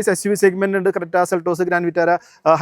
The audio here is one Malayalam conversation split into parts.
എസ് യു വി സെഗ്മെന്റ് ഉണ്ട്. Creta Seltos Grand Vitara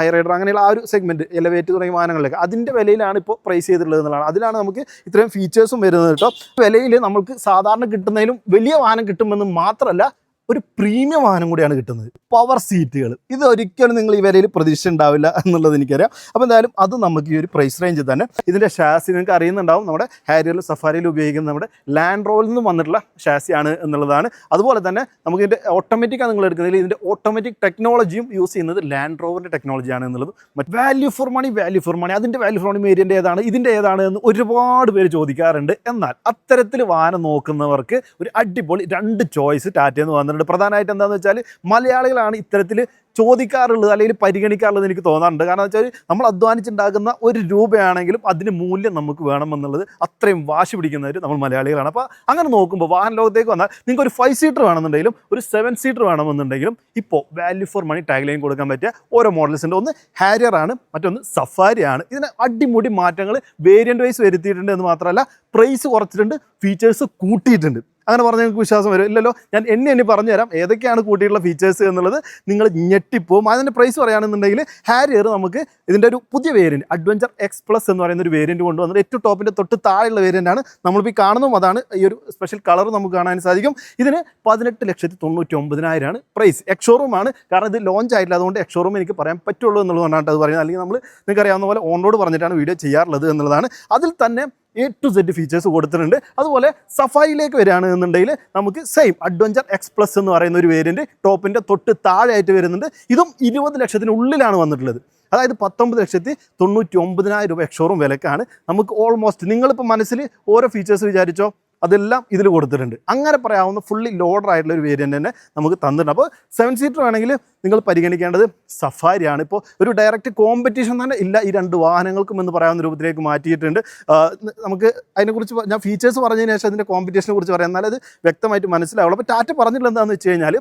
Hyryder അങ്ങനെയുള്ള ആ ഒരു സെഗ്മെന്റ് എലവേറ്റ് തുടങ്ങിയ വാഹനങ്ങളിലൊക്കെ അതിന്റെ വിലയിലാണ് ഇപ്പോൾ പ്രൈസ് ചെയ്തിട്ടുള്ളത് എന്നുള്ളതാണ്. അതിലാണ് നമുക്ക് ഇത്രയും ഫീച്ചേഴ്സും വരുന്നത് കേട്ടോ. വിലയിൽ നമുക്ക് സാധാരണ കിട്ടുന്നതിലും വലിയ വാഹനം കിട്ടുമെന്ന് മാത്രമല്ല ഒരു പ്രീമിയം വാഹനം കൂടിയാണ് കിട്ടുന്നത്. പവർ സീറ്റുകൾ ഇത് ഒരിക്കലും നിങ്ങൾ ഈ വിലയിൽ പ്രതീക്ഷ ഉണ്ടാവില്ല എന്നുള്ളത് എനിക്കറിയാം. അപ്പോൾ എന്തായാലും അത് നമുക്ക് ഈ ഒരു പ്രൈസ് റേഞ്ചിൽ തന്നെ ഇതിന്റെ ഷാസി നിങ്ങൾക്ക് അറിയുന്നുണ്ടാവും. നമ്മുടെ ഹാരിയറിൽ സഫാരിയിൽ ഉപയോഗിക്കുന്ന നമ്മുടെ ലാൻഡ് റോയിൽ നിന്ന് വന്നിട്ടുള്ള ഷാസിയാണ് എന്നുള്ളതാണ്. അതുപോലെ തന്നെ നമുക്ക് ഇതിന്റെ ഓട്ടോമാറ്റിക്കാണ് നിങ്ങൾ എടുക്കുന്നതിൽ ഇതിന്റെ ഓട്ടോമാറ്റിക് ടെക്നോളജിയും യൂസ് ചെയ്യുന്നത് ലാൻഡ് റോവറിന്റെ ടെക്നോളജിയാണ് എന്നുള്ളത്. മറ്റ് value for money value for money അതിന്റെ വാല്യൂ ഫോർ മണി വേരിയന്റ് ഏതാണ് ഇതിന്റെ ഏതാണ് എന്ന് ഒരുപാട് പേര് ചോദിക്കാറുണ്ട്. എന്നാൽ അത്തരത്തിൽ വാഹനം നോക്കുന്നവർക്ക് ഒരു അടിപൊളി രണ്ട് ചോയ്സ് ടാറ്റയിൽ നിന്ന് വന്നിട്ടുണ്ട് പ്രധാനമായിട്ട് എന്താണെന്ന് വെച്ചാൽ മലയാളികളാണ് ഇത്തരത്തിൽ ചോദിക്കാറുള്ളത് അല്ലെങ്കിൽ പരിഗണിക്കാറുള്ളത് എനിക്ക് തോന്നാറുണ്ട്. കാരണം വെച്ചാൽ നമ്മൾ അധ്വാനിച്ചുണ്ടാക്കുന്ന ഒരു രൂപയാണെങ്കിലും അതിന് മൂല്യം നമുക്ക് വേണമെന്നുള്ളത് അത്രയും വാശി പിടിക്കുന്നവർ നമ്മൾ മലയാളികളാണ്. അപ്പോൾ അങ്ങനെ നോക്കുമ്പോൾ വാഹന ലോകത്തേക്ക് വന്നാൽ നിങ്ങൾക്ക് ഒരു ഫൈവ് സീറ്റർ വേണമെന്നുണ്ടെങ്കിലും ഒരു സെവൻ സീറ്റർ വേണമെന്നുണ്ടെങ്കിലും ഇപ്പോൾ value for money tag line കൊടുക്കാൻ പറ്റിയ ഓരോ മോഡൽസിന്റെ ഒന്ന് ഹാരിയർ ആണ് മറ്റൊന്ന് സഫാരി ആണ്. ഇതിന് അടിമുടി മാറ്റങ്ങൾ വേരിയന്റ് വൈസ് വരുത്തിയിട്ടുണ്ട് എന്ന് മാത്രമല്ല പ്രൈസ് കുറച്ചിട്ടുണ്ട് ഫീച്ചേഴ്സ് കൂട്ടിയിട്ടുണ്ട്. അങ്ങനെ പറഞ്ഞാൽ നിങ്ങൾക്ക് വിശ്വാസം വരും. ഇല്ലല്ലോ ഞാൻ എന്നെ എന്നെ പറഞ്ഞുതരാം. ഏതൊക്കെയാണ് കൂട്ടിയിട്ടുള്ള ഫീച്ചേഴ്സ് എന്നുള്ളത് നിങ്ങൾ ഞെട്ടിപ്പോവും. അതിന്റെ പ്രൈസ് പറയുകയാണെന്നുണ്ടെങ്കിൽ ഹാരിയർ നമുക്ക് ഇതിന്റെ ഒരു പുതിയ വേരിയന്റ് അഡ്വഞ്ചർ എക്സ് പ്ലസ് എന്ന് പറയുന്ന ഒരു വേരിയന്റ് കൊണ്ടുവന്നിട്ട് ഏറ്റവും ടോപ്പിന്റെ തൊട്ട് താഴെയുള്ള വേരിയന്റ് ആണ് നമ്മളിപ്പോൾ ഈ കാണുന്നതും അതാണ് ഈ ഒരു സ്പെഷ്യൽ കളർ നമുക്ക് കാണാൻ സാധിക്കും. ഇതിന് പതിനെട്ട് ലക്ഷത്തി തൊണ്ണൂറ്റി ഒമ്പതിനായിരമാണ് പ്രൈസ് എക്സോറൂമാണ് കാരണം ഇത് ലോഞ്ച് ആയിട്ടില്ല. അതുകൊണ്ട് എക്സോറൂം എനിക്ക് പറയാൻ പറ്റുള്ളൂ എന്നുള്ളതുകൊണ്ടാണ് അത് പറയുന്നത്. അല്ലെങ്കിൽ നമ്മൾ നിങ്ങൾക്ക് അറിയാവുന്ന പോലെ ഓൺറോഡ് പറഞ്ഞിട്ടാണ് വീഡിയോ ചെയ്യാറുള്ളത് എന്നുള്ളതാണ്. അതിൽ തന്നെ എ ടു സെഡ് ഫീച്ചേഴ്സ് കൊടുത്തിട്ടുണ്ട്. അതുപോലെ സഫായിലേക്ക് വരികയാണ് എന്നുണ്ടെങ്കിൽ നമുക്ക് സെയിം അഡ്വഞ്ചർ എക്സ് പ്ലസ് എന്ന് പറയുന്ന ഒരു വേരിയന്റ് ടോപ്പിന്റെ തൊട്ട് താഴെയായിട്ട് വരുന്നുണ്ട്. ഇതും ഇരുപത് ലക്ഷത്തിനുള്ളിലാണ് വന്നിട്ടുള്ളത്. അതായത് പത്തൊമ്പത് ലക്ഷത്തി തൊണ്ണൂറ്റി ഒമ്പതിനായിരം രൂപ എക്ഷോറും വിലക്കാണ്. നമുക്ക് ഓൾമോസ്റ്റ് നിങ്ങളിപ്പോൾ മനസ്സിൽ ഓരോ ഫീച്ചേഴ്സ് വിചാരിച്ചോ? അതെല്ലാം ഇതിൽ കൊടുത്തിട്ടുണ്ട്. അങ്ങനെ പറയാവുന്ന ഫുള്ളി ലോഡർ ആയിട്ടുള്ള ഒരു വേരിയന്റ് തന്നെ നമുക്ക് തന്നിട്ടുണ്ട്. അപ്പോൾ സെവൻ സീറ്റർ ആണെങ്കിൽ നിങ്ങൾ പരിഗണിക്കേണ്ടത് സഫാരിയാണ്. ഇപ്പോൾ ഒരു ഡയറക്റ്റ് കോമ്പറ്റീഷൻ തന്നെ ഇല്ല ഈ രണ്ട് വാഹനങ്ങൾക്കും എന്ന് പറയാവുന്ന രൂപത്തിലേക്ക് മാറ്റിയിട്ടുണ്ട്. നമുക്ക് അതിനെക്കുറിച്ച് ഞാൻ ഫീച്ചേഴ്സ് പറഞ്ഞതിന് ശേഷം അതിന്റെ കോമ്പറ്റീഷനെ കുറിച്ച് പറയാം. എന്നാലത് വ്യക്തമായിട്ട് മനസ്സിലാവുള്ളൂ. അപ്പോൾ ടാറ്റ പറഞ്ഞിട്ടുള്ള എന്താണെന്ന് വെച്ച് കഴിഞ്ഞാൽ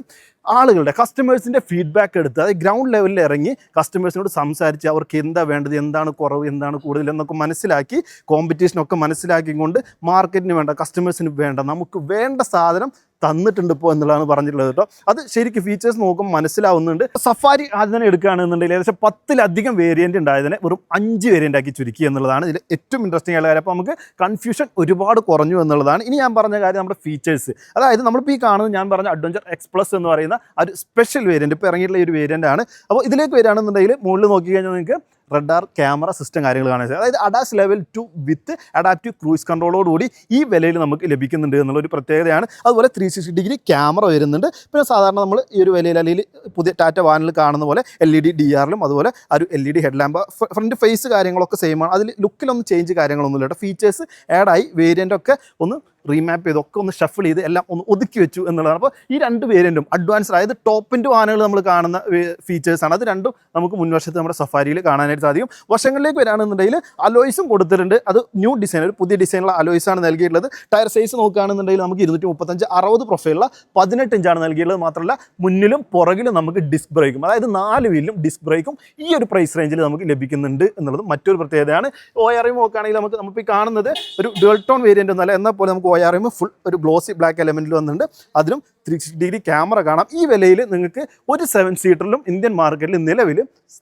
ആളുകളുടെ കസ്റ്റമേഴ്സിന്റെ ഫീഡ്ബാക്ക് എടുത്ത് അതായത് ഗ്രൗണ്ട് ലെവലിൽ ഇറങ്ങി കസ്റ്റമേഴ്സിനോട് സംസാരിച്ച് അവർക്ക് എന്താ വേണ്ടത് എന്താണ് കുറവ് എന്താണ് കൂടുതൽ എന്നൊക്കെ മനസ്സിലാക്കി കോമ്പറ്റീഷനൊക്കെ മനസ്സിലാക്കിക്കൊണ്ട് മാർക്കറ്റിന് വേണ്ട കസ്റ്റമേഴ്സിന് വേണ്ട നമുക്ക് വേണ്ട സാധനം തന്നിട്ടുണ്ട് ഇപ്പോൾ എന്നുള്ളതാണ് പറഞ്ഞിട്ടുള്ളത് കേട്ടോ. അത് ശരിക്ക് ഫീച്ചേഴ്സ് നോക്കുമ്പോൾ മനസ്സിലാവുന്നുണ്ട്. സഫാരി ആദ്യം തന്നെ എടുക്കുകയാണെന്നുണ്ടെങ്കിൽ ഏകദേശം പത്തിലധികം വേരിയന്റ് ഉണ്ടായതിനെ വെറും അഞ്ച് വേരിയന്റ് ആക്കി ചുരുക്കി എന്നുള്ളതാണ്. ഇതിൽ ഏറ്റവും ഇൻട്രസ്റ്റിംഗ് ആയ കാര്യം. അപ്പോൾ നമുക്ക് കൺഫ്യൂഷൻ ഒരുപാട് കുറഞ്ഞു എന്നുള്ളതാണ്. ഇനി ഞാൻ പറഞ്ഞ കാര്യം നമ്മുടെ ഫീച്ചേഴ്സ് അതായത് നമ്മളിപ്പോൾ ഈ കാണുന്നത് ഞാൻ പറഞ്ഞ അഡ്വഞ്ചർ എക്സ് പ്ലസ് എന്ന് പറയുന്ന ഒരു സ്പെഷ്യൽ വേരിയന്റ് ഇപ്പോൾ ഇറങ്ങിയിട്ടുള്ള ഒരു വേരിയന്റ് ആണ്. അപ്പോൾ ഇതിലേക്ക് വരികയാണെന്നുണ്ടെങ്കിൽ മുകളിൽ നോക്കി കഴിഞ്ഞാൽ നിങ്ങൾക്ക് റഡാർ ക്യാമറ സിസ്റ്റം കാര്യങ്ങൾ കാണാൻ സാധിക്കും. അതായത് ADAS level two with adaptive cruise കൺട്രോളോടുകൂടി ഈ വിലയിൽ നമുക്ക് ലഭിക്കുന്നുണ്ട് എന്നുള്ളൊരു പ്രത്യേകതയാണ്. അതുപോലെ ത്രീ സിക്സ്റ്റി ഡിഗ്രി ക്യാമറ വരുന്നുണ്ട്. പിന്നെ സാധാരണ നമ്മൾ ഈ ഒരു വിലയിൽ അല്ലെങ്കിൽ പുതിയ ടാറ്റ വാനിൽ കാണുന്ന പോലെ എൽ ഇ ഡി ഡി ആറിലും അതുപോലെ ആ ഒരു L E D head lamp front face കാര്യങ്ങളൊക്കെ സെയിമാണ് അതിൽ ലുക്കിലൊന്നും ചേഞ്ച് കാര്യങ്ങളൊന്നുമില്ല കേട്ടോ ഫീച്ചേഴ്സ് ആഡായി വേരിയന്റ് ഒക്കെ ഒന്ന് റീമാപ്പ് ചെയ്ത് ഒക്കെ ഒന്ന് ഷഫിൾ ചെയ്ത് എല്ലാം ഒന്ന് ഒതുക്കി വെച്ചു എന്നുള്ളതാണ്. അപ്പോൾ ഈ രണ്ട് വേരിയന്റും അഡ്വാൻസ്ഡ് അതായത് ടോപ്പിന്റെ വാഹനങ്ങൾ നമ്മൾ കാണുന്ന ഫീച്ചേഴ്സാണ് അത് രണ്ടും നമുക്ക് മുൻവശത്ത് നമ്മുടെ സഫാരിയിൽ കാണാനായിട്ട് സാധിക്കും. വശങ്ങളിലേക്ക് വരാണെന്നുണ്ടെങ്കിൽ അലോയ്സും കൊടുത്തിട്ടുണ്ട്. അത് ന്യൂ ഡിസൈൻ ഒരു പുതിയ ഡിസൈനുള്ള അലോയ്സ് ആണ് നൽകിയിട്ടുള്ളത്. ടയർ സൈസ് നോക്കുകയാണെന്നുണ്ടെങ്കിൽ നമുക്ക് ഇരുന്നൂറ്റി മുപ്പത്തഞ്ച് അറുപത് പ്രൊഫൈലുള്ള പതിനെട്ട് ഇഞ്ചാണ് നൽകിയിട്ടുള്ളത്. മാത്രമല്ല മുന്നിലും പുറകിലും നമുക്ക് ഡിസ്ക് ബ്രേക്കും അതായത് നാല് വീലിലും ഡിസ്ക് ബ്രേക്കും ഈ ഒരു പ്രൈസ് റേഞ്ചിൽ നമുക്ക് ലഭിക്കുന്നുണ്ട് എന്നുള്ളത് മറ്റൊരു പ്രത്യേകതയാണ്. ഓ ആർ നോക്കുകയാണെങ്കിൽ നമുക്ക് നമ്മളിപ്പോൾ കാണുന്നത് ഒരു ഡുവൽ ടോൺ വേരിയന്റ് ഒന്നല്ല. എന്നാൽ പോലെ നമുക്ക് ഒ ആർ എം ഫുൾ ഒരു ഗ്ലോസി ബ്ലാക്ക് എലമെന്റിൽ വന്നിട്ടുണ്ട്. അതിലും ത്രീ ഡിഗ്രി ക്യാമറ കാണാം. ഈ വിലയിൽ നിങ്ങൾക്ക് ഒരു സെവൻ സീറ്ററിലും ഇന്ത്യൻ മാർക്കറ്റിൽ നിലവിൽ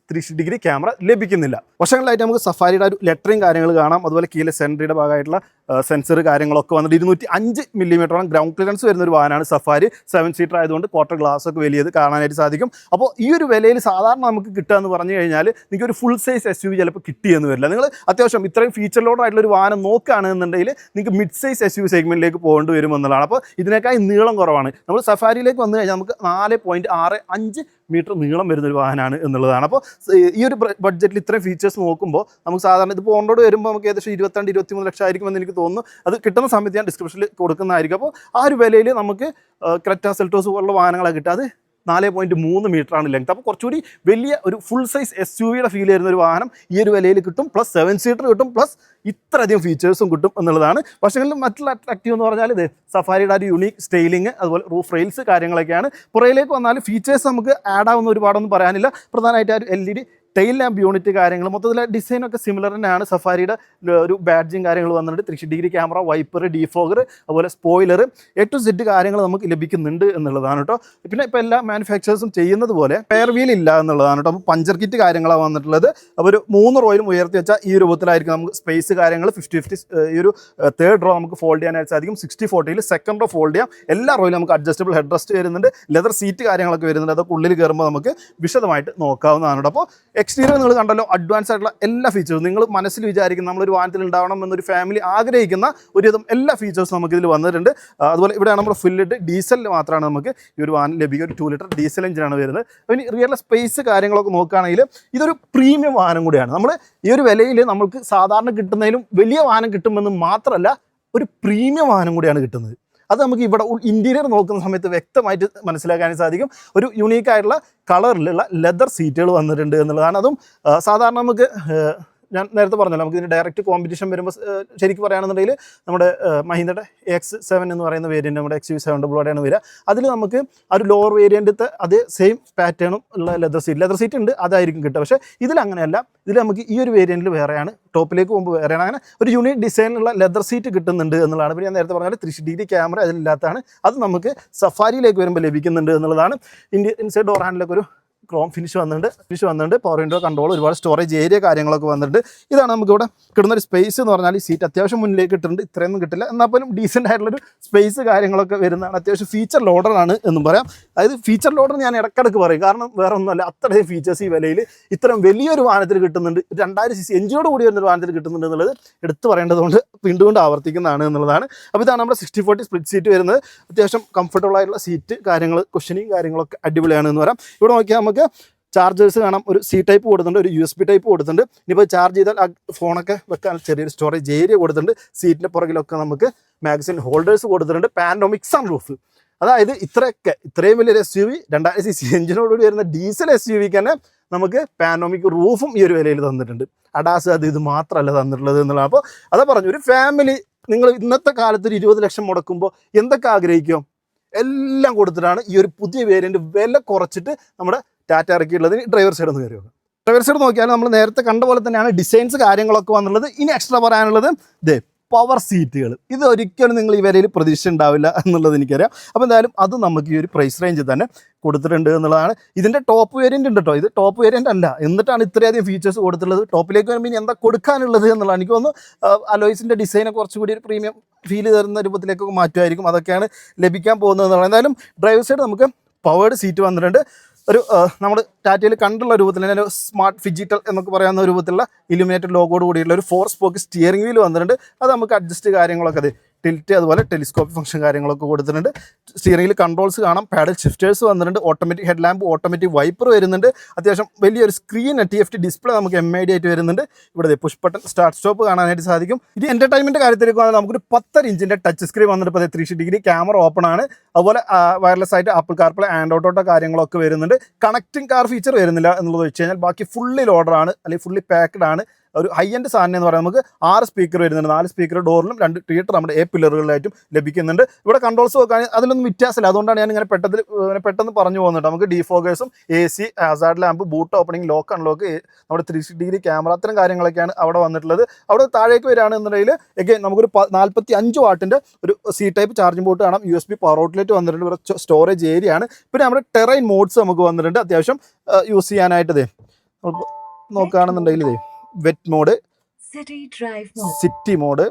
ത്രീ ഡിഗ്രി ക്യാമറ ലഭിക്കുന്നില്ല. വർഷങ്ങളിലായിട്ട് നമുക്ക് സഫാരിയുടെ ഒരു ലെറ്ററിങ് കാര്യങ്ങൾ കാണാം. അതുപോലെ കീഴിലെ സെൻട്രിയുടെ ഭാഗമായിട്ടുള്ള സെൻസർ കാര്യങ്ങളൊക്കെ വന്നിട്ട് ഇരുന്നൂറ്റി അഞ്ച് മില്ലിമീറ്ററോളം ഗ്രൗണ്ട് ക്ലിയറൻസ് വരുന്ന ഒരു വാഹനമാണ് സഫാരി. സെവൻ സീറ്റർ ആയതുകൊണ്ട് ക്വാർട്ടർ ഗ്ലാസ് ഒക്കെ വലിയത് കാണാനായിട്ട് സാധിക്കും. അപ്പോൾ ഈ ഒരു വിലയിൽ സാധാരണ നമുക്ക് കിട്ടുക എന്ന് പറഞ്ഞു കഴിഞ്ഞാൽ നിങ്ങൾക്ക് ഒരു full size S U V ചിലപ്പോൾ കിട്ടിയെന്ന് വരില്ല. നിങ്ങൾ അത്യാവശ്യം ഇത്രയും ഫീച്ചർ ലോഡ് ആയിട്ടുള്ള ഒരു വാഹനം നോക്കുകയാണെന്നുണ്ടെങ്കിൽ നിങ്ങൾക്ക് mid size S U V സെഗ്മെന്റിലേക്ക് പോകേണ്ടി വരുമെന്നുള്ളതാണ് അപ്പോൾ ഇതിനേക്കാൾ നീളം കുറവാണ്. നമ്മൾ സഫാരിയിലേക്ക് വന്നു കഴിഞ്ഞാൽ നമുക്ക് നാല് പോയിന്റ് ആറ് അഞ്ച് മീറ്റർ നീളം വരുന്ന ഒരു വാഹനമാണ് എന്നുള്ളതാണ്. അപ്പോൾ ഈ ഒരു ബഡ്ജറ്റിൽ ഇത്രയും ഫീച്ചേഴ്സ് നോക്കുമ്പോൾ നമുക്ക് സാധാരണ ഇത് പോണ്ടോട് വരുമ്പോൾ നമുക്ക് ഏകദേശം ഇരുപത്തിരണ്ട് ഇരുപത്തിമൂന്ന് ലക്ഷം ആയിരിക്കുമെന്ന് എനിക്ക് തോന്നുന്നു. അത് കിട്ടുന്ന സമയത്ത് ഞാൻ ഡിസ്ക്രിപ്ഷനിൽ കൊടുക്കുന്നതായിരിക്കും. അപ്പോൾ ആ ഒരു വിലയിൽ നമുക്ക് ക്രെറ്റ സെൽട്ടോസ് പോലുള്ള വാഹനങ്ങളെ കിട്ടുക. അത് നാല് പോയിന്റ് മൂന്ന് മീറ്ററാണ് ലെങ്ത് അപ്പോൾ കുറച്ചുകൂടി വലിയ ഒരു ഫുൾ സൈസ് എസ് യു വിയുടെ ഫീൽ ചെയ്യുന്ന ഒരു വാഹനം ഈ ഒരു വിലയിൽ കിട്ടും. പ്ലസ് സെവൻ സീറ്റർ കിട്ടും. പ്ലസ് ഇത്രയധികം ഫീച്ചേഴ്സും കിട്ടും എന്നുള്ളതാണ്. പക്ഷേ മറ്റുള്ള അട്രാക്റ്റീവ് എന്ന് പറഞ്ഞാൽ ഇത് സഫാരിയുടെ ഒരു യുണീക്ക് സ്റ്റൈലിംഗ് അതുപോലെ റൂഫ് റെയിൽസ് കാര്യങ്ങളൊക്കെയാണ്. പുറയിലേക്ക് വന്നാൽ ഫീച്ചേഴ്സ് നമുക്ക് ആഡ് ആവുന്ന ഒരുപാടൊന്നും പറയാനില്ല. പ്രധാനമായിട്ട് ആ ഒരു L E D tail lamp unit കാര്യങ്ങൾ മൊത്തത്തിൽ ഡിസൈനൊക്കെ സിമിലർ തന്നെയാണ്. സഫാരിയുടെ ഒരു ബാഡ്ജിങ് കാര്യങ്ങൾ വന്നിട്ടുണ്ട്. Three degree camera wiper defogger അതുപോലെ സ്പോയിലർ എ ടു സെറ്റ് കാര്യങ്ങൾ നമുക്ക് ലഭിക്കുന്നുണ്ട് എന്നുള്ളതാണ് കേട്ടോ പിന്നെ ഇപ്പോൾ എല്ലാ മാനുഫാക്ചേഴ്സും ചെയ്യുന്നത് പോലെ പെയർ വീൽ ഇല്ല എന്നുള്ളതാണ് കേട്ടോ അപ്പോൾ പഞ്ചർ കിറ്റ് കാര്യങ്ങളാണ് വന്നിട്ടുള്ളത്. അപ്പോൾ ഒരു മൂന്ന് റോയിലും ഉയർത്തി വെച്ചാൽ ഈ രൂപത്തിലായിരിക്കും നമുക്ക് സ്പേസ് കാര്യങ്ങൾ ഫിഫ്റ്റി ഫിഫ്റ്റി ഈ ഒരു തേർഡ് റോ നമുക്ക് ഫോൾഡ് ചെയ്യാനായിട്ട് സാധിക്കും. സിക്സ്റ്റി ഫോർട്ടിയിൽ സെക്കൻഡ് റോ ഫോൾഡ് ചെയ്യാം. എല്ലാ റോയിലും നമുക്ക് അഡ്ജസ്റ്റബിൾ ഹെഡ് റെസ്റ്റ് വരുന്നുണ്ട്. ലെതർ സീറ്റ് കാര്യങ്ങളൊക്കെ വരുന്നുണ്ട്. അതൊക്കെ ഉള്ളിൽ കയറുമ്പോൾ നമുക്ക് വിശദമായിട്ട് നോക്കാവുന്നതാണ് കേട്ടോ അപ്പോൾ എക്സ്റ്റീരിയർ നിങ്ങൾ കണ്ടല്ലോ അഡ്വാൻസ് ആയിട്ടുള്ള എല്ലാ ഫീച്ചേഴ്സും നിങ്ങൾ മനസ്സിൽ വിചാരിക്കുന്ന നമ്മളൊരു വാഹനത്തിൽ ഉണ്ടാവണം എന്നൊരു ഫാമിലി ആഗ്രഹിക്കുന്ന ഒരുവിധം എല്ലാ ഫീച്ചേഴ്സും നമുക്ക് ഇതിൽ വന്നിട്ടുണ്ട് അതുപോലെ ഇവിടെയാണ് നമ്മൾ ഫുള്ളിട്ട് ഡീസലിൽ മാത്രമാണ് നമുക്ക് ഈ ഒരു വാഹനം ലഭിക്കുക. ഒരു ടു ലിറ്റർ ഡീസൽ എഞ്ചിനാണ് വരുന്നത്. പിന്നെ റിയൽ സ്പേസ് കാര്യങ്ങളൊക്കെ നോക്കുകയാണെങ്കിൽ ഇതൊരു പ്രീമിയം വാഹനം കൂടിയാണ്. നമ്മൾ ഈ ഒരു വിലയിൽ നമുക്ക് സാധാരണ കിട്ടുന്നതിലും വലിയ വാഹനം കിട്ടുമെന്ന് മാത്രമല്ല ഒരു പ്രീമിയം വാഹനം കൂടിയാണ് കിട്ടുന്നത്. അത് നമുക്ക് ഇവിടെ ഇന്റീരിയർ നോക്കുന്ന സമയത്ത് വ്യക്തമായിട്ട് മനസ്സിലാക്കാൻ സാധിക്കും. ഒരു യുണീക്കായിട്ടുള്ള കളറിലുള്ള ലെതർ സീറ്റുകൾ വന്നിട്ടുണ്ട് എന്നുള്ളതാണ്. അതും സാധാരണ നമുക്ക് ഞാൻ നേരത്തെ പറഞ്ഞല്ലോ നമുക്ക് ഇതിന് ഡയറക്റ്റ് കോമ്പറ്റീഷൻ വരുമ്പോൾ ശരിക്കും പറയുകയാണെന്നുണ്ടെങ്കിൽ നമ്മുടെ മഹീന്ദ്രയുടെ എക്സ് സെവൻ എന്ന് പറയുന്ന വേരിയന്റ് നമ്മുടെ എക്സ് യു സെവൻ ഡബിൾ ആണ് വരിക. അതിൽ നമുക്ക് ആ ഒരു ലോവർ വേരിയന്റത്തെ അതേ സെയിം പാറ്റേണും ഉള്ള ലെതർ സീറ്റ് ലെതർ സീറ്റ് ഉണ്ട് അതായിരിക്കും കിട്ടുക. പക്ഷേ ഇതിൽ അങ്ങനെയല്ല ഇതിൽ നമുക്ക് ഈ ഒരു വേരിയന്റിൽ വേറെയാണ് ടോപ്പിലേക്ക് പോകുമ്പോൾ വേറെയാണ്. അങ്ങനെ ഒരു യൂണിക് ഡിസൈനുള്ള ലെതർ സീറ്റ് കിട്ടുന്നുണ്ട് എന്നുള്ളതാണ്. പിന്നെ ഞാൻ നേരത്തെ പറഞ്ഞാൽ ത്രീ ഡിഗ്രി ക്യാമറ അതിലില്ലാത്തതാണ്. അത് നമുക്ക് സഫാരിയിലേക്ക് വരുമ്പോൾ ലഭിക്കുന്നുണ്ട് എന്നുള്ളതാണ്. ഇന്ത്യ ഇൻസൈഡ് ഡോർ ഹാൻഡിലൊക്കെ ഒരു ക്രോം ഫിനിഷ് വന്നിട്ടുണ്ട് ഫിനിഷ് വന്നിട്ടുണ്ട്. പവർ വിൻഡോ കൺട്രോൾ ഒരുപാട് സ്റ്റോറേജ് ഏരിയ കാര്യങ്ങളൊക്കെ വന്നിട്ടുണ്ട്. ഇതാണ് നമുക്ക് ഇവിടെ കിട്ടുന്ന ഒരു സ്പേസ് എന്ന് പറഞ്ഞാൽ ഈ സീറ്റ് അത്യാവശ്യം മുന്നിലേക്ക് ഇട്ടിട്ടുണ്ട്. ഇത്രയൊന്നും കിട്ടില്ല. എന്നാൽ പോലും ഡീസെന്റ് ആയിട്ടുള്ളൊരു സ്പേസ് കാര്യങ്ങളൊക്കെ വരുന്നതാണ്. അത്യാവശ്യം ഫീച്ചർ ലോഡറാണ് എന്നും പറയാം. അതായത് ഫീച്ചർ ലോഡർ ഞാൻ ഇടക്കിടക്ക് പറയും. കാരണം വേറെ ഒന്നുമല്ല അത്രയും ഫീച്ചേഴ്സ് ഈ വിലയിൽ ഇത്തരം വലിയൊരു വാഹനത്തിൽ കിട്ടുന്നുണ്ട്. രണ്ടായിരം സി സി എഞ്ചിനോട് കൂടി വരുന്ന ഒരു വാഹനത്തിൽ കിട്ടുന്നുണ്ട് എന്നുള്ളത് എടുത്തു പറയേണ്ടതുകൊണ്ട് വീണ്ടും കൊണ്ട് ആവർത്തിക്കുന്നതാണ് എന്നുള്ളതാണ്. അപ്പോൾ ഇതാണ് നമ്മുടെ സിക്സ്റ്റി ഫോർട്ടി സ്പ്ലിറ്റ് സീറ്റ് വരുന്നത്. അത്യാവശ്യം കംഫർട്ടബിൾ ആയിട്ടുള്ള സീറ്റ് കാര്യങ്ങൾ ക്വസ്റ്റനിങ് കാര്യങ്ങളൊക്കെ അടിപൊളിയാണ് എന്ന് പറയാം. ഇവിടെ നോക്കിയാൽ നമുക്ക് ചാർജേഴ്സ് കാണാം ഒരു സി ടൈപ്പ് കൊടുത്തിട്ടുണ്ട് ഒരു യു എസ് ബി ടൈപ്പ് കൊടുത്തിട്ടുണ്ട്. ഇനിയിപ്പോൾ ചാർജ് ചെയ്താൽ ആ ഫോണൊക്കെ വെക്കാൻ ചെറിയൊരു സ്റ്റോറേജ് ഏരിയ കൊടുത്തിട്ടുണ്ട്. സീറ്റിന്റെ പുറകിലൊക്കെ നമുക്ക് മാഗസിൻ ഹോൾഡേഴ്സ് കൊടുത്തിട്ടുണ്ട്. പാനോമിക് സൺ റൂഫ് അതായത് ഇത്രയൊക്കെ ഇത്രയും വലിയൊരു എസ് യു വി രണ്ടായിരം സി സി എഞ്ചിനോടുകൂടി വരുന്ന ഡീസൽ എസ് യു വിക്ക് തന്നെ നമുക്ക് പാനോമിക് റൂഫും ഈ ഒരു വിലയിൽ തന്നിട്ടുണ്ട്. അഡാസ് അത് ഇത് മാത്രമല്ല തന്നിട്ടുള്ളത് എന്നുള്ളത് അപ്പോൾ അതാ പറഞ്ഞു ഒരു ഫാമിലി നിങ്ങൾ ഇന്നത്തെ കാലത്ത് ഒരു ഇരുപത് ലക്ഷം മുടക്കുമ്പോൾ എന്തൊക്കെ ആഗ്രഹിക്കും? എല്ലാം കൊടുത്തിട്ടാണ് ഈ ഒരു പുതിയ വേരിയന്റ് വില കുറച്ചിട്ട് നമ്മുടെ ടാറ്റ ഇറക്കിയുള്ളത് ഡ്രൈവർ സൈഡ് ഒന്ന് കയറി ഡ്രൈവർ സൈഡ് നോക്കിയാൽ നമ്മൾ നേരത്തെ കണ്ട പോലെ തന്നെയാണ് ഡിസൈൻസ് കാര്യങ്ങളൊക്കെ വന്നുള്ളത് ഇനി എക്സ്ട്രാ പറയാനുള്ളത് ദേ പവർ സീറ്റുകൾ ഇത് ഒരിക്കലും നിങ്ങൾ ഈ വിലയിൽ പ്രതീക്ഷ ഉണ്ടാവില്ല എന്നുള്ളത് എനിക്കറിയാം. അപ്പോൾ എന്തായാലും അത് നമുക്ക് ഈ ഒരു പ്രൈസ് റേഞ്ചിൽ തന്നെ കൊടുത്തിട്ടുണ്ട് എന്നുള്ളതാണ്. ഇതിന്റെ ടോപ്പ് വേരിയന്റ് ഉണ്ട് കേട്ടോ ഇത് ടോപ്പ് വേരിയന്റ് അല്ല. എന്നിട്ടാണ് ഇത്രയധികം ഫീച്ചേഴ്സ് കൊടുത്തിട്ടുള്ളത്. ടോപ്പിലേക്ക് വരുമ്പോൾ ഇനി എന്താ കൊടുക്കാനുള്ളത് എന്നുള്ളതാണ്. എനിക്ക് തോന്നുന്നു അലോയ്സിന്റെ ഡിസൈനെ കുറച്ചുകൂടി ഒരു പ്രീമിയം ഫീൽ തരുന്ന രൂപത്തിലേക്കൊക്കെ മാറ്റുമായിരിക്കും. അതൊക്കെയാണ് ലഭിക്കാൻ പോകുന്നത് എന്നുള്ളത് എന്തായാലും ഡ്രൈവർ സൈഡ് നമുക്ക് പവേർഡ് സീറ്റ് വന്നിട്ടുണ്ട്. ഒരു നമ്മൾ ടാറ്റയിൽ കണ്ടുള്ള രൂപത്തിൽ തന്നെ ഒരു സ്മാർട്ട് ഫിജിറ്റൽ എന്നൊക്കെ പറയുന്ന രൂപത്തിലുള്ള ഇലുമിനേറ്റഡ് ലോഗോട് കൂടിയുള്ള ഒരു ഫോർ സ്പോക്ക് സ്റ്റിയറിംഗ് വീൽ വന്നിട്ടുണ്ട്. അത് നമുക്ക് അഡ്ജസ്റ്റ് കാര്യങ്ങളൊക്കെ അത് ടിൽറ്റ് അതുപോലെ ടെലിസ്കോപ്പ് ഫംഗ്ഷൻ കാര്യങ്ങളൊക്കെ കൊടുത്തിട്ടുണ്ട്. സ്റ്റിയറിംഗിൽ കൺട്രോൾസ് കാണാം പാഡൽ ഷിഫ്റ്റേഴ്സ് വന്നിട്ടുണ്ട് automatic head lamp automatic wiper വരുന്നുണ്ട്. അത്യാവശ്യം വലിയൊരു screen T F T display നമുക്ക് എം ഐ ഡി ആയിട്ട് വരുന്നുണ്ട്. ഇവിടെ പുഷ് ബട്ടൺ സ്റ്റാർട്ട് സ്റ്റോപ്പ് കാണാനായിട്ട് സാധിക്കും. ഇത് എന്റർടൈൻമെന്റ് കാര്യത്തിലേക്ക് വന്നാൽ നമുക്കൊരു പത്തര ഇഞ്ചിന്റെ ടച്ച് സ്ക്രീൻ വന്നിട്ട് ഇപ്പോൾ ത്രീ ഡിഗ്രി ക്യാമറ ഓപ്പൺ ആണ്. അതുപോലെ വയർലെസ് ആയിട്ട് ആപ്പിൾ കാർപ്ലേ ആൻഡ് ഓട്ടോട്ടോ കാര്യങ്ങളൊക്കെ വരുന്നുണ്ട്. കണക്റ്റിംഗ് കാർ ഫീച്ചർ വരുന്നില്ല എന്നുള്ളത് വെച്ച് കഴിഞ്ഞാൽ ബാക്കി ഫുള്ളി ലോഡറാണ് അല്ലെങ്കിൽ ഫുള്ളി പാക്ക്ഡ് ആണ്. ഒരു ഹൈ എൻഡ് സാധനം എന്ന് പറയുന്നത് നമുക്ക് ആറ് സ്പീക്കർ വരുന്നുണ്ട്. നാല് സ്പീക്കർ ഡോറിലും രണ്ട് തിയേറ്റർ നമ്മുടെ എ പില്ലറുകളിലായിട്ടും ലഭിക്കുന്നുണ്ട്. ഇവിടെ കൺട്രോൾസ് നോക്കുകയാണെങ്കിൽ അതിലൊന്നും വ്യത്യാസമില്ല. അതുകൊണ്ടാണ് ഞാൻ ഇങ്ങനെ പെട്ടെന്ന് പെട്ടെന്ന് പറഞ്ഞു പോകുന്നുണ്ട് നമുക്ക് ഡിഫോഗേഴ്സും A C hazard lamp boot opening lock unlock നമ്മുടെ ത്രീ ഡിഗ്രി ക്യാമറ അത്തരം കാര്യങ്ങളൊക്കെയാണ് അവിടെ വന്നിട്ടുള്ളത്. അവിടെ താഴേക്ക് വരികയാണെന്നുണ്ടെങ്കിൽ എഗെ നമുക്കൊരു നാൽപ്പത്തി അഞ്ച് വാട്ടിന്റെ ഒരു സി ടൈപ്പ് ചാർജിംഗ് ബോട്ട് കാണാം. U S B power outlet വന്നിട്ടുണ്ട്. ഇവിടെ സ്റ്റോറേജ് ഏരിയ ആണ്. പിന്നെ നമ്മുടെ ടെറൈൻ മോഡ്സ് നമുക്ക് വന്നിട്ടുണ്ട്. അത്യാവശ്യം യൂസ് ചെയ്യാനായിട്ട് നോക്കുകയാണെന്നുണ്ടെങ്കിൽ ഇതേ wet mode. City mode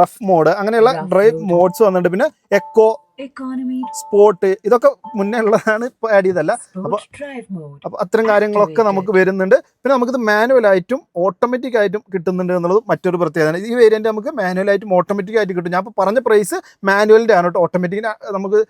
rough mode അങ്ങനെയുള്ള ഡ്രൈവ് മോഡ്സ് വന്നിട്ടുണ്ട്. പിന്നെ എക്കോ സ്പോട്ട് ഇതൊക്കെ മുന്നേ ഉള്ളതാണ് ഇപ്പോൾ ആഡ് ചെയ്തല്ല അപ്പോൾ അപ്പൊ അപ്പോൾ അത്തരം കാര്യങ്ങളൊക്കെ നമുക്ക് വരുന്നുണ്ട്. പിന്നെ നമുക്കിത് മാനുവൽ ആയിട്ടും ഓട്ടോമാറ്റിക് ആയിട്ടും കിട്ടുന്നുണ്ട് എന്നുള്ളത് മറ്റൊരു പ്രത്യേകതയാണ്. ഈ വേരിയന്റ് നമുക്ക് മാനുവൽ ആയിട്ടും ഓട്ടോമാറ്റിക് ആയിട്ട് കിട്ടും. ഞാൻ ഇപ്പോൾ പറഞ്ഞ പ്രൈസ് മാനുവലിന്റെ ആണ് കേട്ടോ. ഓട്ടോമാറ്റിക്കിന് നമുക്ക്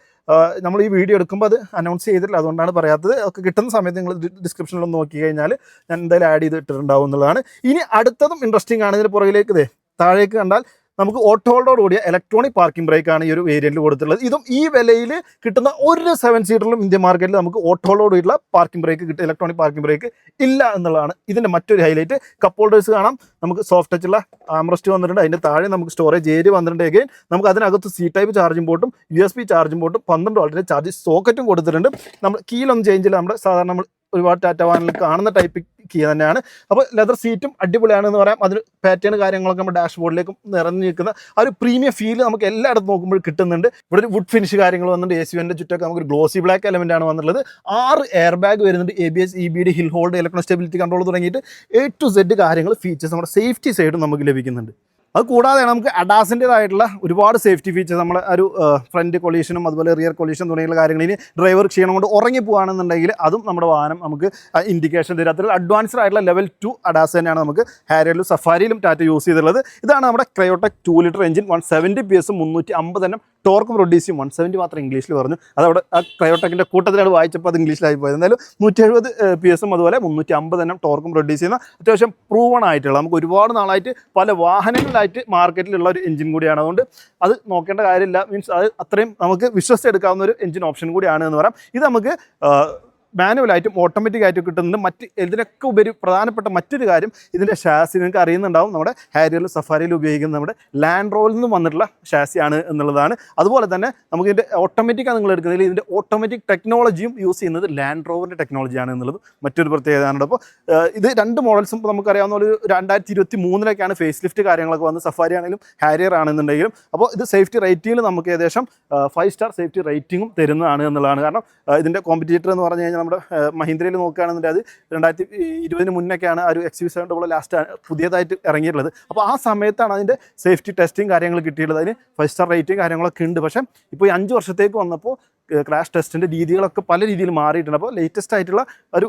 നമ്മൾ ഈ വീഡിയോ എടുക്കുമ്പോൾ അത് അനൗൺസ് ചെയ്തിട്ടില്ല. അതുകൊണ്ടാണ് പറയാത്തത്. ഒക്കെ കിട്ടുന്ന സമയത്ത് നിങ്ങൾ ഡിസ്ക്രിപ്ഷനിലൊന്ന് നോക്കി കഴിഞ്ഞാൽ ഞാൻ എന്തായാലും ആഡ് ചെയ്തിട്ടുണ്ടാവും എന്നുള്ളതാണ്. ഇനി അടുത്തതും ഇൻട്രസ്റ്റിംഗ് ആണ് ഇതിന് പുറകിലേക്ക് ഇതേ താഴേക്ക് കണ്ടാൽ നമുക്ക് ഓട്ടോളോട് കൂടിയ ഇലക്ട്രോണിക് പാർക്കിംഗ് ബ്രേക്കാണ് ഈ ഒരു വേരിയന്റിൽ കൊടുത്തിട്ടുള്ളത്. ഇതും ഈ വിലയിൽ കിട്ടുന്ന ഒരു സെവൻ സീറ്ററിലും ഇന്ത്യൻ മാർക്കറ്റിൽ നമുക്ക് ഓട്ടോളോട് കൂടിയുള്ള പാർക്കിംഗ് ബ്രേക്ക് കിട്ടും. ഇലക്ട്രോണിക് പാർക്കിംഗ് ബ്രേക്ക് ഇല്ല എന്നുള്ളതാണ് ഇതിന്റെ മറ്റൊരു ഹൈലൈറ്റ് കപ്പ് ഹോൾഡേഴ്സ് കാണാം. നമുക്ക് സോഫ്റ്റ് ടച്ചുള്ള ആംറസ്റ്റ് വന്നിട്ടുണ്ട്. അതിന്റെ താഴെ നമുക്ക് സ്റ്റോറേജ് ഏരിയ വന്നിട്ടുണ്ട് എഗെയിൻ നമുക്ക് അതിനകത്ത് സി ടൈപ്പ് ചാർജിംഗ് പോർട്ടും യു എസ് ബി ചാർജിംഗ് പോർട്ടും പന്ത്രണ്ട് വോൾട്ടിന്റെ ചാർജ് സോക്കറ്റും കൊടുത്തിട്ടുണ്ട്. നമ്മൾ കീലൊന്നും ചേഞ്ച് ചെയ്യില്ല നമ്മുടെ സാധാരണ നമ്മൾ ഒരുപാട് ടാറ്റ വാനിൽ കാണുന്ന ടൈപ്പ് കീ തന്നെയാണ്. അപ്പോൾ ലെതർ സീറ്റും അടിപൊളിയാണ് എന്ന് പറയാം. അതിൽ പാറ്റേൺ കാര്യങ്ങളൊക്കെ നമ്മുടെ ഡാഷ്ബോർഡിലേക്കും നിറഞ്ഞു നിൽക്കുന്ന ആ ഒരു പ്രീമിയം ഫീൽ നമുക്ക് എല്ലായിടത്തും നോക്കുമ്പോൾ കിട്ടുന്നുണ്ട്. ഇവിടെ ഒരു വുഡ് ഫിനിഷ് കാര്യങ്ങൾ വന്നിട്ടുണ്ട്. എ സി വെന്റെ ചുറ്റൊക്കെ നമുക്ക് ഗ്ലോസി ബ്ലാക്ക് എലമെന്റ് ആണ് വന്നിട്ടുള്ളത്. ആറ് എയർ ബാഗ് വരുന്നുണ്ട്. A B S E B D hill hold electronic stability control തുടങ്ങിയിട്ട് എ ടു സെഡ് കാര്യങ്ങൾ ഫീച്ചേഴ്സ് നമ്മുടെ സേഫ്റ്റി സൈഡും നമുക്ക് ലഭിക്കുന്നുണ്ട്. അത് കൂടാതെ നമുക്ക് അഡാസിന്റെതായിട്ടുള്ള ഒരുപാട് സേഫ്റ്റി ഫീച്ചേഴ്സ് നമ്മൾ ഒരു ഫ്രണ്ട് കൊളീഷനും അതുപോലെ റിയർ കൊളീഷൻ തുടങ്ങിയുള്ള കാര്യങ്ങൾ ഇനി ഡ്രൈവർ ക്ഷീണം കൊണ്ട് ഉറങ്ങി പോകുകയാണെന്നുണ്ടെങ്കിൽ അതും നമ്മുടെ വാഹനം നമുക്ക് ഇൻഡിക്കേഷൻ തരും. അത്ര അഡ്വാൻസ്ഡ് ആയിട്ടുള്ള ലെവൽ ടു അഡാസ് തന്നെയാണ് നമുക്ക് ഹാരിയറിലും സഫാരിയിലും ടാറ്റ യൂസ് ചെയ്തിട്ടുള്ളത്. ഇതാണ് നമ്മുടെ Kryotec two litre engine one seventy P S മുന്നൂറ്റി അമ്പത് എണ്ണം ടോർക്കും പ്രൊഡ്യൂസ് വൺ സെവന്റി മാത്രം ഇംഗ്ലീഷിൽ പറഞ്ഞു. അതവിടെ ആ ക്രയോടെക്കിന്റെ കൂട്ടത്തിലാണ് വായിച്ചപ്പോൾ അത് ഇംഗ്ലീഷിലായി പോയത്. എന്തായാലും നൂറ്റി എഴുപത് പി എസും അതുപോലെ മുന്നൂറ്റി അമ്പത് എണ്ണം ടോർക്കും പ്രൊഡ്യൂസ് ചെയ്യുന്ന അത്യാവശ്യം പ്രൂവൺ ആയിട്ടുള്ള നമുക്ക് ഒരുപാട് നാളായിട്ട് പല വാഹനങ്ങളിലായിട്ട് മാർക്കറ്റിലുള്ള ഒരു എഞ്ചിൻ കൂടിയാണ്. അതുകൊണ്ട് അത് നോക്കേണ്ട കാര്യമില്ല. മീൻസ് അത് അത്രയും നമുക്ക് വിശ്വസിച്ചെടുക്കാവുന്ന ഒരു എഞ്ചിൻ ഓപ്ഷൻ കൂടിയാണ് എന്ന് പറയാം. ഇത് നമുക്ക് മാനുവലായിട്ടും ഓട്ടോമാറ്റിക് ആയിട്ട് കിട്ടുന്നുണ്ട്. മറ്റ് ഇതിനൊക്കെ ഉപരി പ്രധാനപ്പെട്ട മറ്റൊരു കാര്യം ഇതിന്റെ ഷാസി നിങ്ങൾക്ക് അറിയുന്നുണ്ടാവും. നമ്മുടെ ഹാരിയറിൽ സഫാരിയിൽ ഉപയോഗിക്കുന്ന നമ്മുടെ ലാൻഡ് റോയിൽ നിന്ന് വന്നിട്ടുള്ള ഷാസിയാണ് എന്നുള്ളതാണ്. അതുപോലെ തന്നെ നമുക്ക് ഇതിന്റെ ഓട്ടോമാറ്റിക്കാണ് നിങ്ങൾ എടുക്കുന്നതിൽ ഇതിന്റെ ഓട്ടോമാറ്റിക് ടെക്നോളജിയും യൂസ് ചെയ്യുന്നത് ലാൻഡ് റോവറിന്റെ ടെക്നോളജിയാണ് എന്നുള്ളത് മറ്റൊരു പ്രത്യേകതയാണ് അപ്പോൾ ഇത് രണ്ട് മോഡൽസും ഇപ്പോൾ നമുക്കറിയാവുന്ന ഒരു രണ്ടായിരത്തി ഇരുപത്തി മൂന്നിലൊക്കെയാണ് ഫേസ് ലിഫ്റ്റ് കാര്യങ്ങളൊക്കെ വന്ന് സഫാരി ആണെങ്കിലും ഹാരിയർ ആണെന്നുണ്ടെങ്കിലും. അപ്പോൾ ഇത് സേഫ്റ്റി റേറ്റിംഗിൽ നമുക്ക് ഏകദേശം ഫൈവ് സ്റ്റാർ സേഫ്റ്റി റേറ്റിംഗും തരുന്നതാണ് എന്നുള്ളതാണ്. കാരണം ഇതിന്റെ കോമ്പറ്റീറ്റർ എന്ന് പറഞ്ഞു നമ്മുടെ മഹീന്ദ്രയിൽ നോക്കുകയാണെന്നുണ്ടെങ്കിൽ അത് രണ്ടായിരത്തി ഇരുപതിന് മുന്നൊക്കെയാണ് ആ ഒരു X V seven double last പുതിയതായിട്ട് ഇറങ്ങിയിട്ടുള്ളത്. അപ്പോൾ ആ സമയത്താണ് അതിന്റെ സേഫ്റ്റി ടെസ്റ്റിംഗ് കാര്യങ്ങൾ കിട്ടിയിട്ടുള്ളത്. അതിന് ഫൈവ് സ്റ്റാർ റേറ്റിംഗ് കാര്യങ്ങളൊക്കെ ഉണ്ട്. പക്ഷേ ഇപ്പോൾ ഈ അഞ്ച് വർഷത്തേക്ക് വന്നപ്പോൾ ക്രാഷ് ടെസ്റ്റിന്റെ രീതികളൊക്കെ പല രീതിയിൽ മാറിയിട്ടുണ്ട്. അപ്പോൾ ലേറ്റസ്റ്റ് ആയിട്ടുള്ള ഒരു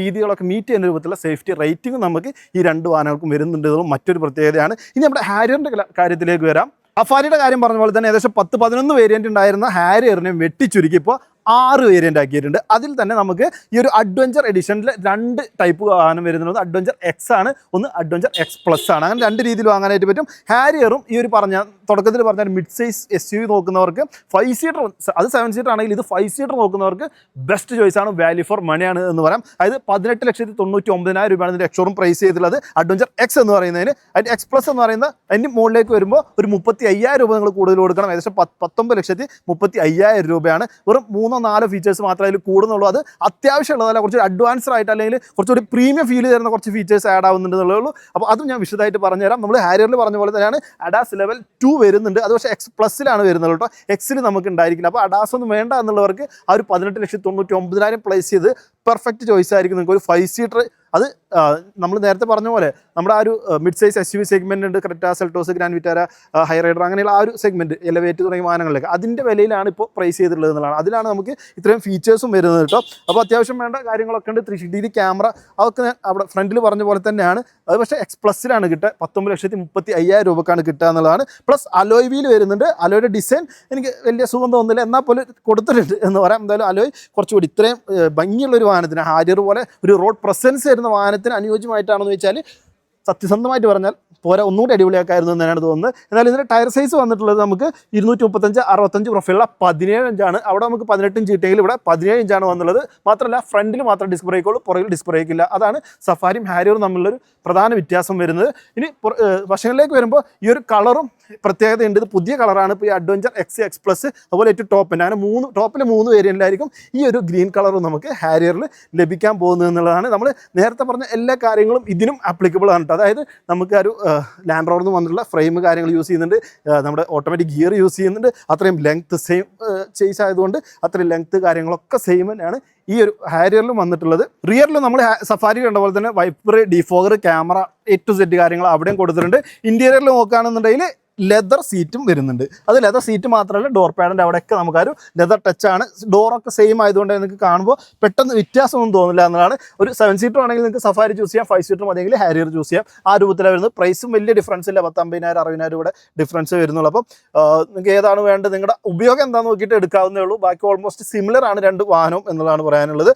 രീതികളൊക്കെ മീറ്റ് ചെയ്യുന്ന രൂപത്തിലുള്ള സേഫ്റ്റി റേറ്റിംഗ് നമുക്ക് ഈ രണ്ട് വാഹനങ്ങൾക്കും വരുന്നുണ്ടെന്നും മറ്റൊരു പ്രത്യേകതയാണ്. ഇനി നമ്മുടെ ഹാരിയറിന്റെ കാര്യത്തിലേക്ക് വരാം. അഫാരിയുടെ കാര്യം പറഞ്ഞ പോലെ തന്നെ ഏകദേശം പത്ത് പതിനൊന്ന് വേരിയന്റ് ഉണ്ടായിരുന്ന ഹാരിയറിനെ വെട്ടിച്ചുരുക്കി. ഇപ്പോൾ ആറ് വേരിയന്റ് ആക്കിയിട്ടുണ്ട്. അതിൽ തന്നെ നമുക്ക് ഈ ഒരു അഡ്വഞ്ചർ എഡിഷനിൽ രണ്ട് ടൈപ്പ് വാഹനം വരുന്നത്. അഡ്വഞ്ചർ എക്സ് ആണ്. ഒന്ന് അഡ്വഞ്ചർ എക്സ് പ്ലസ് ആണ്. അങ്ങനെ രണ്ട് രീതിയിൽ വാങ്ങാനായിട്ട് പറ്റും. ഹാരിയറും ഈ ഒരു പറഞ്ഞ തുടക്കത്തിൽ പറഞ്ഞ മിഡ് സൈസ് എസ് യു നോക്കുന്നവർക്ക് ഫൈവ് സീറ്റർ അത് സെവൻ സീറ്റർ ആണെങ്കിൽ ഇത് ഫൈവ് സീറ്റർ നോക്കുന്നവർക്ക് ബെസ്റ്റ് ചോയ്സ് ആണ്. വാല്യൂ ഫോർ മണിയാണ് എന്ന് പറയാം. അതായത് പതിനെട്ട് ലക്ഷത്തി തൊണ്ണൂറ്റി ഒമ്പതിനായിരം രൂപയാണ് ഇതിന്റെ എക്സോറും പ്രൈസ് ചെയ്തിട്ടുള്ളത്. അഡ്വഞ്ചർ എക്സ് എന്ന് പറയുന്നതിന് അതിന്റെ എക്സ് പ്ലസ് എന്ന് പറയുന്ന അതിന്റെ മുകളിലേക്ക് വരുമ്പോൾ ഒരു മുപ്പത്തി അയ്യായിരം രൂപ നിങ്ങൾ കൂടുതൽ കൊടുക്കണം. ഏകദേശം പത്ത് പത്തൊമ്പത് ലക്ഷത്തി മുപ്പത്തി അയ്യായിരം രൂപയാണ്. വെറും മൂന്നോ നാലോ ഫീച്ചേഴ്സ് മാത്രമേ അതിൽ കൂടുന്നുള്ളൂ. അത് അത്യാവശ്യമുള്ളതല്ല കുറച്ച് അഡ്വാൻസ്ഡ് ആയിട്ട് അല്ലെങ്കിൽ കുറച്ചുകൂടി പ്രീമിയം ഫീൽ തരുന്ന കുറച്ച് ഫീച്ചേഴ്സ് ആഡ് ആവുന്നുണ്ട് എന്നുള്ളേ അപ്പോൾ അതും ഞാൻ വിശദമായിട്ട് പറഞ്ഞുതരാം. നമ്മൾ ഹാരിയറിൽ പറഞ്ഞ പോലെ തന്നെയാണ് അഡാസ് ലെവൽ ടു വരുന്നുണ്ട്. അത് പക്ഷേ എക്സ് പ്ലസ്സിലാണ് വരുന്നത് കേട്ടോ. എക്സിൽ നമുക്ക് ഉണ്ടായിരിക്കില്ല. അപ്പോൾ അഡാസ് ഒന്നും വേണ്ട എന്നുള്ളവർക്ക് ആ ഒരു പതിനെട്ട് ലക്ഷത്തി തൊണ്ണൂറ്റി ഒമ്പതിനായിരം പ്ലേസ് ചെയ്ത് പെർഫെക്റ്റ് ചോയ്സ് ആയിരിക്കും. നിങ്ങൾക്ക് ഒരു ഫൈവ് സീറ്റർ അത് നമ്മൾ നേരത്തെ പറഞ്ഞ പോലെ നമ്മുടെ ആ ഒരു mid size S U V segment ഉണ്ട് Creta Seltos Grand Vitara Hyryder അങ്ങനെയുള്ള ആ ഒരു സെഗ്മെന്റ് എലവേറ്റ് തുടങ്ങിയ വാഹനങ്ങളിലേക്ക്. അതിന്റെ വിലയിലാണ് ഇപ്പോൾ പ്രൈസ് ചെയ്തിട്ടുള്ളത് എന്നുള്ളതാണ്. അതിലാണ് നമുക്ക് ഇത്രയും ഫീച്ചേഴ്സും വരുന്നത് കേട്ടോ. അപ്പോൾ അത്യാവശ്യം വേണ്ട കാര്യങ്ങളൊക്കെ ഉണ്ട്. ത്രീ ഡിഗ്രി ക്യാമറ അതൊക്കെ ഞാൻ അവിടെ ഫ്രണ്ടിൽ പറഞ്ഞ പോലെ തന്നെയാണ്. അത് പക്ഷേ എക്സ് പ്ലസ്സിലാണ് കിട്ടുക. പത്തൊമ്പത് ലക്ഷത്തി മുപ്പത്തി അയ്യായിരം രൂപക്കാണ് കിട്ടുക എന്നുള്ളതാണ്. പ്ലസ് അലോയ് വീൽ വരുന്നുണ്ട്. അലോയുടെ ഡിസൈൻ എനിക്ക് വലിയ സുഖം തോന്നുന്നില്ല. എന്നാൽ പോലും കൊടുത്തിട്ടുണ്ട് എന്ന് പറയാം. എന്തായാലും അലോയ് കുറച്ചുകൂടി ഇത്രയും ഭംഗിയുള്ള ഒരു വാഹനത്തിന്. ഹാരിയർ പോലെ ഒരു റോഡ് പ്രസൻസ് വരുന്ന വാഹനത്തിന് അനുയോജ്യമായിട്ടാണെന്ന് വെച്ചാൽ സത്യസന്ധമായിട്ട് പറഞ്ഞാൽ പോരാ ഒന്നുകൂടി അടിപൊളിയാക്കായിരുന്നു എന്ന് തന്നെയാണ് തോന്നുന്നത്. എന്നാൽ ഇതിന്റെ ടയർ സൈസ് വന്നിട്ടുള്ളത് നമുക്ക് ഇരുന്നൂറ്റി മുപ്പത്തഞ്ച് അറുപത്തഞ്ച് പ്രൊഫൈലുള്ള പതിനേഴ് ഇഞ്ചാണ്. അവിടെ നമുക്ക് പതിനെട്ട് ഇഞ്ച് കിട്ടിയെങ്കിൽ ഇവിടെ പതിനേഴ് ഇഞ്ചാണ് വന്നുള്ളത്. മാത്രമല്ല ഫ്രണ്ടിൽ മാത്രം ഡിസ്ക് ബ്രേക്കുള്ളൂ പുറകിൽ ഡിസ്ക് ബ്രേക്കില്ല അതാണ് സഫാരിയും ഹാരിയറും തമ്മിലുള്ളൊരു പ്രധാന വ്യത്യാസം വരുന്നത്. ഇനി വശങ്ങളിലേക്ക് വരുമ്പോൾ ഈ ഒരു കളറും പ്രത്യേകതയുണ്ട്. ഇത് പുതിയ കളറാണ് ഇപ്പോൾ ഈ അഡ്വഞ്ചർ എക്സ് എക്സ് പ്ലസ് അതുപോലെ ഏറ്റവും ടോപ്പിന്റെ അങ്ങനെ മൂന്ന് ടോപ്പിൽ മൂന്ന് വേരിയന്റിലായിരിക്കും ഈ ഒരു ഗ്രീൻ കളറും നമുക്ക് ഹാരിയറിൽ ലഭിക്കാൻ പോകുന്നത് എന്നുള്ളതാണ്. നമ്മൾ നേരത്തെ പറഞ്ഞ എല്ലാ കാര്യങ്ങളും ഇതിനും ആപ്ലിക്കബിൾ ആണ് കേട്ടോ അതായത് നമുക്ക് ഒരു ലാൻഡ് റോഡിൽ നിന്ന് വന്നിട്ടുള്ള ഫ്രെയിം കാര്യങ്ങൾ യൂസ് ചെയ്യുന്നുണ്ട്. നമ്മുടെ ഓട്ടോമാറ്റിക് ഗിയർ യൂസ് ചെയ്യുന്നുണ്ട്. അത്രയും ലെങ്ത്ത് സെയിം ചേസ് ആയതുകൊണ്ട് അത്രയും ലെങ്ത്ത് കാര്യങ്ങളൊക്കെ സെയിം തന്നെയാണ് ഈ ഒരു ഹാരിയറിലും വന്നിട്ടുള്ളത്. റിയറിൽ നമ്മൾ സഫാരി കണ്ട പോലെ തന്നെ wiper defogger camera A to set കാര്യങ്ങൾ അവിടെയും കൊടുത്തിട്ടുണ്ട്. ഇന്റീരിയറിൽ നോക്കുകയാണെന്നുണ്ടെങ്കിൽ ലെതർ സീറ്റും വരുന്നുണ്ട്. അത് ലെതർ സീറ്റ് മാത്രമല്ല ഡോർ പാഡിന്റെ അവിടെയൊക്കെ നമുക്കൊരു ലെതർ ടച്ചാണ് ഡോറൊക്കെ സെയിം ആയതുകൊണ്ട് നിങ്ങൾക്ക് കാണുമ്പോൾ പെട്ടെന്ന് വ്യത്യാസമൊന്നും തോന്നില്ല എന്നതാണ് ഒരു സെവൻ സീറ്റർ ആണെങ്കിൽ നിങ്ങൾക്ക് സഫാരി ചൂസ് ചെയ്യാം ഫൈവ് സീറ്റർ മതിയെങ്കിൽ ഹാരിയർ ചൂസ് ചെയ്യാം. ആ രൂപത്തിലാണ് വരുന്നത്. പ്രൈസും വലിയ ഡിഫറൻസ് ഇല്ല. പത്തമ്പതിനായിരം അറുപതിനായിരം ഇവിടെ ഡിഫറൻസ് വരുന്നുള്ളൂ. അപ്പം ആ, നിങ്ങൾക്ക് ഏതാണ് വേണ്ടത്? നിങ്ങളുടെ ഉപയോഗം എന്താണെന്ന് നോക്കിയിട്ട് എടുക്കാവുന്നേ ഉള്ളൂ. ബാക്കി ഓൾമോസ്റ്റ് സിമിലർ ആണ് രണ്ട് വാഹനവും എന്നുള്ളതാണ് പറയാനുള്ളത്.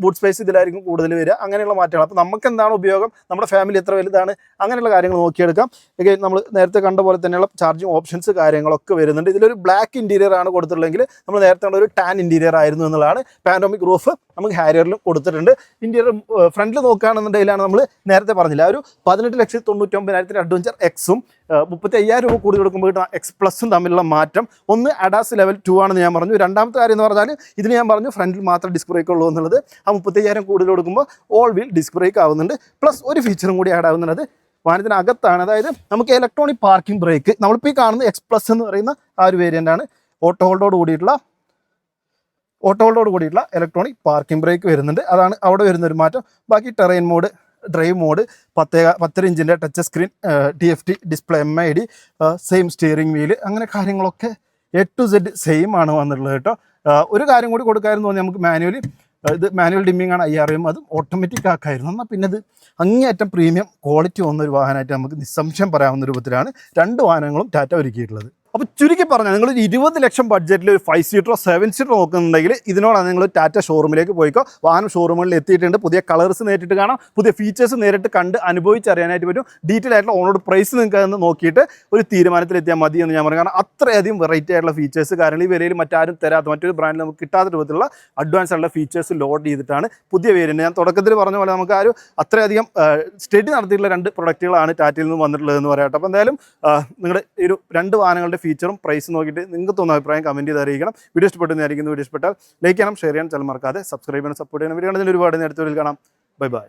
ബൂട്ട് സ്പേസ് ഇതിലായിരിക്കും കൂടുതൽ വരിക. അങ്ങനെയുള്ള മാറ്റങ്ങൾ. അപ്പോൾ നമുക്ക് എന്താണ് ഉപയോഗം? നമ്മുടെ ഫാമിലി എത്ര വലുതാണ്? അങ്ങനെയുള്ള കാര്യങ്ങൾ നോക്കിയെടുക്കാം. നമ്മൾ നേരത്തെ കണ്ട പോലെ തന്നെയുള്ള ചാർജിങ് ഓപ്ഷൻസ് കാര്യങ്ങളൊക്കെ വരുന്നുണ്ട്. ഇതിലൊരു ബ്ലാക്ക് ഇന്റീരിയർ ആണ് കൊടുത്തിട്ടുള്ളതെങ്കിൽ നമ്മൾ നേരത്തെ ഉള്ള ഒരു ടാൻ ഇന്റീരിയർ ആയിരുന്നു എന്നുള്ളതാണ്. പാനോമിക് റൂഫ് നമുക്ക് ഹാരിയറിലും കൊടുത്തിട്ടുണ്ട്. ഇന്റീരിയർ ഫ്രണ്ടിൽ നോക്കുകയാണെന്നുണ്ടെങ്കിലാണ് നമ്മൾ നേരത്തെ പറഞ്ഞില്ല ഒരു പതിനെട്ട് ലക്ഷത്തി തൊണ്ണൂറ്റൊമ്പതിനായിരത്തിന് അഡ്വഞ്ചർ എക്സും മുപ്പത്തി അയ്യായിരം രൂപ കൂടി കൊടുക്കുമ്പോൾ കിട്ടുന്ന എക്സ് പ്ലസും തമ്മിലുള്ള മാറ്റം. ഒന്ന് അഡാസ് ലെവൽ ടു ആണെന്ന് ഞാൻ പറഞ്ഞു. രണ്ടാമത്തെ കാര്യം എന്ന് പറഞ്ഞാൽ ഇതിന് ഞാൻ പറഞ്ഞു ഫ്രണ്ടിൽ മാത്രം ഡിസ്ക് ബ്രേക്ക് ഉള്ളൂ എന്നുള്ളത്. ആ മുപ്പത്തി അയ്യായിരം കൂടുതൽ കൊടുക്കുമ്പോൾ ഓൾ വീൽ ഡിസ്ക് ബ്രേക്ക് ആവുന്നുണ്ട്. പ്ലസ് ഒരു ഫീച്ചറും കൂടി ആഡ് ആവുന്നത് വാഹനത്തിനകത്താണ്. അതായത് നമുക്ക് ഇലക്ട്രോണിക് പാർക്കിംഗ് ബ്രേക്ക് നമ്മളിപ്പോൾ ഈ കാണുന്ന എക്സ് പ്ലസ് എന്ന് പറയുന്ന ആ ഒരു വേരിയന്റ് ആണ്. ഓട്ടോ ഹോൾഡോട് കൂടിയിട്ടുള്ള ഓട്ടോ ഹോൾഡോട് കൂടിയിട്ടുള്ള ഇലക്ട്രോണിക് പാർക്കിംഗ് ബ്രേക്ക് വരുന്നുണ്ട്. അതാണ് അവിടെ വരുന്ന ഒരു മാറ്റം. ബാക്കി ടെറൈൻ മോഡ് ഡ്രൈവ് മോഡ് പത്തേ പത്തര ഇഞ്ചിന്റെ touch screen T F T display M I D same steering wheel അങ്ങനെ കാര്യങ്ങളൊക്കെ എ ടു സെഡ് സെയിം ആണ് വന്നിട്ടുള്ളത് കേട്ടോ. ഒരു കാര്യം കൂടി കൊടുക്കാമെന്ന് തോന്നി നമുക്ക് മാനുവലി ഇത് മാനുവൽ ഡിമ്മിങ് ആണ് എം അതും ഓട്ടോമാറ്റിക് ആക്കായിരുന്നു. എന്നാൽ പിന്നെ ഇത് അങ്ങേയറ്റം പ്രീമിയം ക്വാളിറ്റി വന്ന ഒരു വാഹനമായിട്ട് നമുക്ക് നിസ്സംശയം പറയാവുന്ന രൂപത്തിലാണ് രണ്ട് വാഹനങ്ങളും ടാറ്റ ഒരുക്കിയിട്ടുള്ളത്. അപ്പോൾ ചുരുക്കി പറഞ്ഞാൽ നിങ്ങൾ ഇരുപത് ലക്ഷം ബഡ്ജറ്റിൽ ഒരു ഫൈവ് സീറ്ററോ സെവൻ സീറ്ററോ നോക്കുന്നുണ്ടെങ്കിൽ ഇതിനോടാണ് നിങ്ങൾ ടാറ്റ ഷോറൂമിലേക്ക് പോയിക്കോ. വാഹനം ഷോറൂമുകളിൽ എത്തിയിട്ടുണ്ട്. പുതിയ കളേഴ്സ് നേരിട്ട് കാണാം. പുതിയ ഫീച്ചേഴ്സ് നേരിട്ട് കണ്ട് അനുഭവിച്ചറിയാനായിട്ട് പറ്റും. ഡീറ്റെയിൽ ആയിട്ടുള്ള ഓണോട് പ്രൈസ് നിങ്ങൾക്ക് അതൊന്ന് നോക്കിയിട്ട് ഒരു തീരുമാനത്തിലെത്തിയാൽ മതി എന്ന് ഞാൻ പറയും കാരണം അത്രയധികം വെറൈറ്റി ആയിട്ടുള്ള ഫീച്ചേഴ്സ് കാരണം ഈ വിലയിൽ മറ്റാരും തരാത്ത മറ്റൊരു ബ്രാൻഡിൽ നമുക്ക് കിട്ടാത്ത രൂപത്തിലുള്ള അഡ്വാൻസ് ആയിട്ടുള്ള ഫീച്ചേഴ്സ് ലോഡ് ചെയ്തിട്ടാണ് പുതിയ വേരിയന്റ് ഞാൻ തുടക്കത്തിൽ പറഞ്ഞ പോലെ നമുക്ക് ആ ഒരു അത്രയധികം സ്റ്റഡി നടത്തിയിട്ടുള്ള രണ്ട് പ്രൊഡക്റ്റുകളാണ് ടാറ്റയിൽ നിന്ന് വന്നിട്ടുള്ളത് എന്ന് പറയാം അപ്പോൾ എന്തായാലും നിങ്ങളുടെ ഒരു രണ്ട് വാഹനങ്ങളുടെ ഫീച്ചറും പ്രൈസ് നോക്കിയിട്ട് നിങ്ങൾക്ക് തോന്നുന്ന അഭിപ്രായം കമന്റ് ചെയ്ത് അറിയിക്കണം. വീഡിയോ ഇഷ്ടപ്പെട്ടെന്നായിരിക്കുന്നു വീഡിയോ ഇഷ്ടപ്പെട്ടാൽ ലൈക്ക് ചെയ്യണം ഷെയർ ചെയ്യണം ചില മറക്കാതെ സബ്സ്ക്രൈബ് ചെയ്യണം സപ്പോർട്ട് ചെയ്യണം. വീഡിയോ കാണുന്നതിൽ ഒരുപാട് നേരത്തെ കാണാം. Bye bye